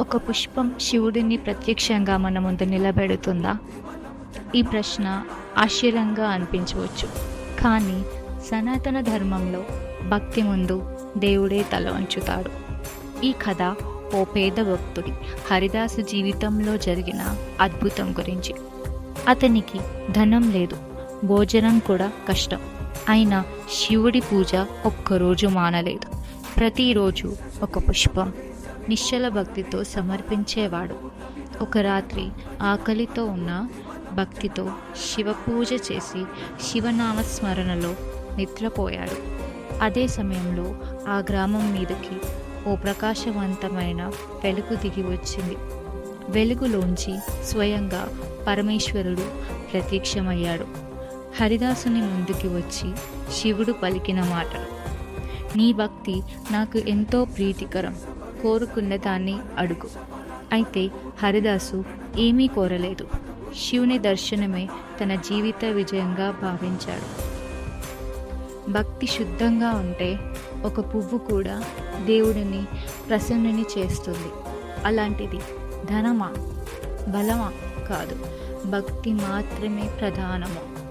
ఒక పుష్పం శివుడిని ప్రత్యక్షంగా మన ముందు నిలబెడుతుందా? ఈ ప్రశ్న ఆశ్చర్యంగా అనిపించవచ్చు. కానీ సనాతన ధర్మంలో భక్తి ముందు దేవుడే తల వంచుతాడు. ఈ కథ ఓ పేద భక్తుడి హరిదాసు జీవితంలో జరిగిన అద్భుతం గురించి. అతనికి ధనం లేదు భోజనం కూడా కష్టం. అయినా శివుడి పూజ ఒక్కరోజు మానలేదు. ప్రతిరోజు ఒక పుష్పం నిశ్చల భక్తితో సమర్పించేవాడు. ఒక రాత్రి ఆకలితో ఉన్న భక్తితో శివ పూజ చేసి శివనామస్మరణలో నిద్రపోయాడు. అదే సమయంలో ఆ గ్రామం మీదకి ఓ ప్రకాశవంతమైన వెలుగు దిగి వచ్చింది. వెలుగులోంచి స్వయంగా పరమేశ్వరుడు ప్రత్యక్షమయ్యాడు. హరిదాసుని ముందుకి వచ్చి శివుడు పలికిన మాటలు నీ భక్తి నాకు ఎంతో ప్రీతికరం. కోరుకున్న దాన్ని అడుగు. అయితే హరిదాసు ఏమీ కోరలేదు. శివుని దర్శనమే తన జీవిత విజయంగా భావించాడు. భక్తి శుద్ధంగా ఉంటే ఒక పువ్వు కూడా దేవుడిని ప్రసన్నుని చేస్తుంది. అలాంటిది ధనమా? బలమా? కాదు. భక్తి మాత్రమే ప్రధానము.